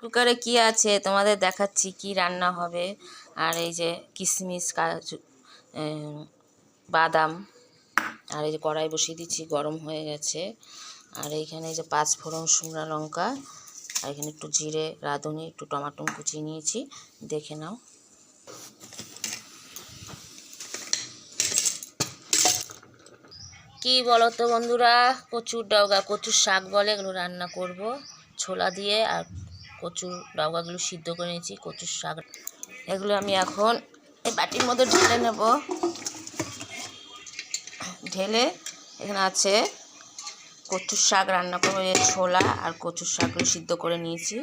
কুকারে কি আছে? তোমাদের দেখাচ্ছি কি রান্না হবে। আর এই যে কিশমিশ কাজু বাদাম, আর এই যে কড়াই বসিয়ে দিচ্ছি, গরম হয়ে গেছে। আর এইখানে এই যে পাঁচ ফোড়ন শুকনো লঙ্কা, আর এখানে একটু জিরে, রাঁধুনি, একটু টমাটো কুচি নিয়েছি, দেখে নাও। কি বলো তো বন্ধুরা? কচুর ডাউগা, কচুর শাক বলে এগুলো রান্না করব। ছোলা দিয়ে আর কচুর ডাউগাগুলো সিদ্ধ করে নিয়েছি, কচুর শাক। এগুলো আমি এখন এই বাটির মধ্যে ঢেলে নেব। ঢেলে এখানে আছে কচুর শাক রান্না করব, এই ছোলা আর কচুর শাকগুলো সিদ্ধ করে নিয়েছি।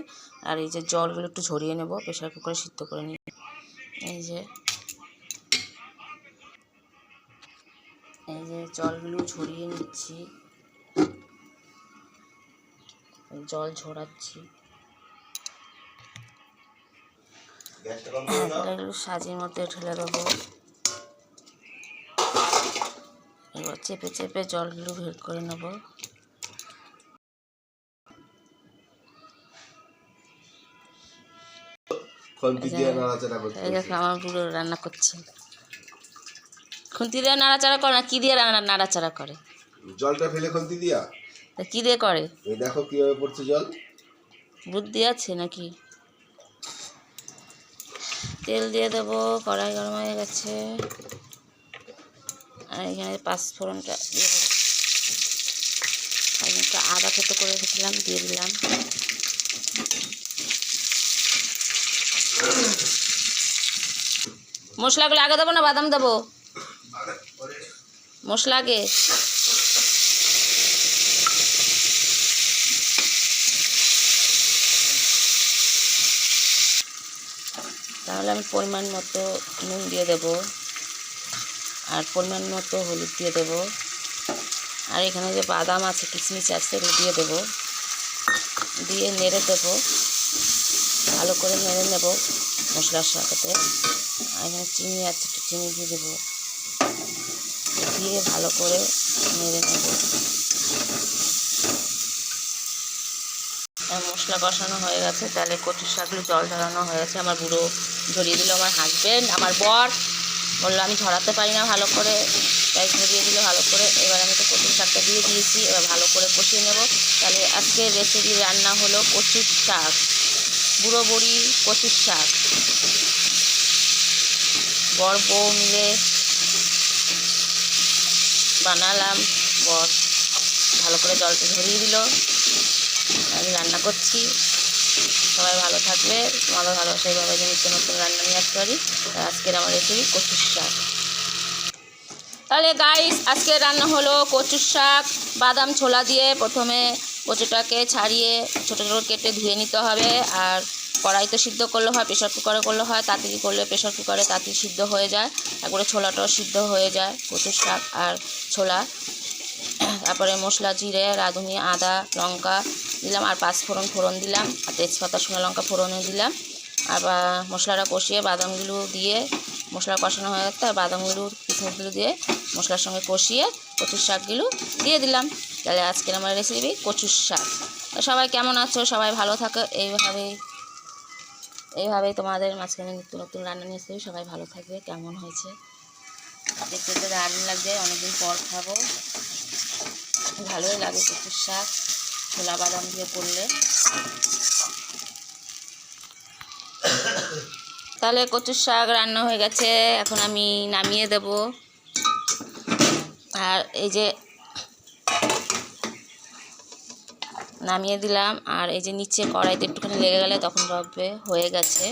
আর এই যে জলগুলো একটু ঝরিয়ে নেব প্রেশার কুকারে সিদ্ধ করে নিয়ে। এই যে এই যে জলগুলো ঝরিয়ে নিচ্ছি। জল ঝরাচ্ছি। এগুলো সাজির মধ্যে ঢেলে দেবো। এবার চেপে চেপে জলগুলো বের করে নেব। এই দেখো আমার বুড়ো রান্না করছে। খুন্তি দিয়ে নাড়াচাড়া করে না কী দিয়ে নাড়াচাড়া করে? জলটা ফেলে খন্তি দিয়া? তা কী দিয়ে করে? দেখো কীভাবে পড়ছে জল। বুদ্ধি আছে নাকি? তেল দিয়ে দেবো, কড়াই গরম হয়ে গেছে। আর এখানে পাঁচ ফোড়নটা দিয়ে দেবো। আর আদা থেতো করে রেখেছিলাম, দিয়ে দিলাম। মশলাগুলো আগে দেবো না বাদাম দেবো? মশলা আগে? তাহলে আমি পরিমাণ মতো নুন দিয়ে দেব। আর পরিমাণ মতো হলুদ দিয়ে দেব। আর এখানে যে বাদাম আছে, কিশমিশ আছে দিয়ে দেব। দিয়ে নেড়ে দেব। ভালো করে নেড়ে নেব মশলার সাথে। আর এখানে চিনি আছে, একটু চিনি দিয়ে দেবো। দিয়ে ভালো করে নেড়ে নেব। মশলা কষানো হয়ে গেছে, তাহলে কচু শাকগুলো জল ঝরানো হয়ে গেছে, আমার বুড়ো ঝরিয়ে দিল, আমার হাজবেন্ড আমার বর, বলল আমি ঝরাতে পারি না ভালো করে, তাই ঝরিয়ে দিল ভালো করে, এবার আমি তো কচুর শাকটা দিয়ে দিয়েছি, এবার ভালো করে কষিয়ে নেব, তাহলে আজকের রেসিপি রান্না হলো কচুর শাক, বুড়ো বড়ি কচুর শাক। বর, বউ মিলে বানালাম, বর ভালো করে জলটা ঝরিয়ে দিল। আমি রান্না করছি। সবাই ভালো থাকবে। তোমারও ভালোবাসা এইভাবে যে নিত্য নতুন রান্না নিয়ে আসতে পারি। আজকের আমার রেসিপি কচুর শাক। তাহলে গাইস আজকে রান্না হলো কচুর শাক। বাদাম ছোলা দিয়ে প্রথমে কচুটাকে ছাড়িয়ে ছোটো ছোটো কেটে ধুয়ে নিতে হবে। আর কড়াইতে সিদ্ধ করলে হয় প্রেশার কুকারে করলে হয়। তাড়াতাড়ি করলে প্রেশার কুকারে তাড়াতাড়ি সিদ্ধ হয়ে যায়। তারপরে ছোলাটাও সিদ্ধ হয়ে যায়, কচুর শাক আর ছোলা। তারপরে মশলা, জিরে, রাঁধুনি, আদা, লঙ্কা দিলাম, আর পাঁচ ফোড়ন ফোড়ন দিলাম, আর তেজপাতা, শুকনো লঙ্কা ফোড়নে দিলাম। আবার মশলাটা কষিয়ে বাদামগুলো দিয়ে, মশলা কষানো হয়ে গেছে আর বাদামগুলো কিশমিশগুলো দিয়ে মশলার সঙ্গে কষিয়ে কচুর শাকগুলো দিয়ে দিলাম। তাহলে আজকের আমার রেসিপি কচুর শাক। সবাই কেমন আছো? সবাই ভালো থাকো। এইভাবেই এইভাবেই তোমাদের মাঝখানে নিত্য নতুন রান্না নিয়ে এসে সবাই ভালো থাকবে। কেমন হয়েছে? দেখতে দারুণ লাগবে। অনেকদিন পর খাব। ভালোই লাগে কচুর শাক। ছোলা বাদাম দিয়ে করলে। তাহলে কচুর শাক রান্না হয়ে গেছে, এখন আমি নামিয়ে দেব। আর এই যে নামিয়ে দিলাম, আর এই যে নিচে কড়াইতে একটুখানি লেগে গেলে তখন রবে হয়ে গেছে।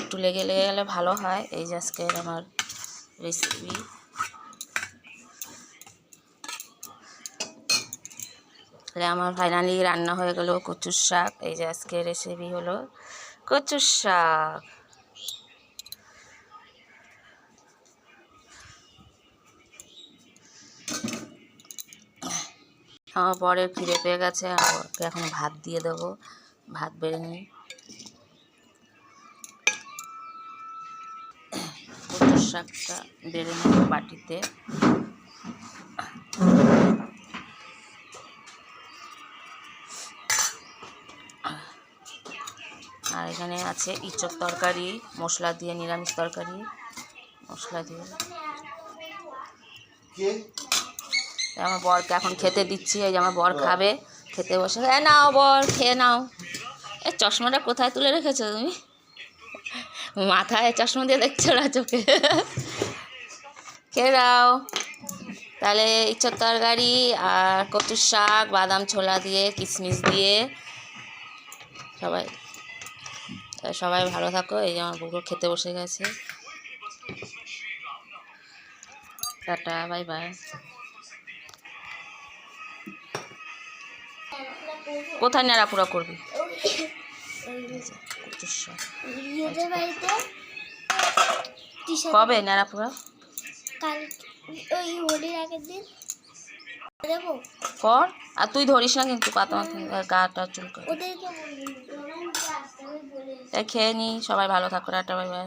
একটু লেগে লেগে গেলে ভালো হয়, এই যে আজকের আমার রেসিপি তাহলে আমার ফাইনালি রান্না হয়ে গেল কচুর শাক। এই যে আজকে রেসিপি হলো কচুর শাক। আমার বরের খিদে পেয়ে গেছে ওকে এখন ভাত দিয়ে দেবো। ভাত বেড়ে নিই। কচুর শাকটা বেড়ে নেব বাটিতে। আর এখানে আছে ইঁচড় তরকারি মশলা দিয়ে নিরামিষ তরকারি। মশলা দিয়ে। আমার বরকে এখন খেতে দিচ্ছি এই যে আমার বর খাবে খেতে বসে এ নাও বর খেয়ে নাও। এ চশমাটা কোথায় তুলে রেখেছো তুমি? মাথায় চশমা দিয়ে দেখছ না চোখে? খেয়ে দাও তাহলে ইচ্ছর তরকারি আর কচুর শাক বাদাম ছোলা দিয়ে কিশমিশ দিয়ে। সবাই। সবাই ভালো থাকো এই যে আমার বউকে খেতে বসে গেছে। Tata bye bye. কোথায় নেড়াপুরা করবি? কবে নেড়াপুরা কর আর তুই ধরিস না কিন্তু পাতা গাটা চুলকা ওদেরকে বলবি ওরা আসতে হবে বলে তাই খেয়ে নিই সবাই ভালো থাকো টাটা বাই বাই।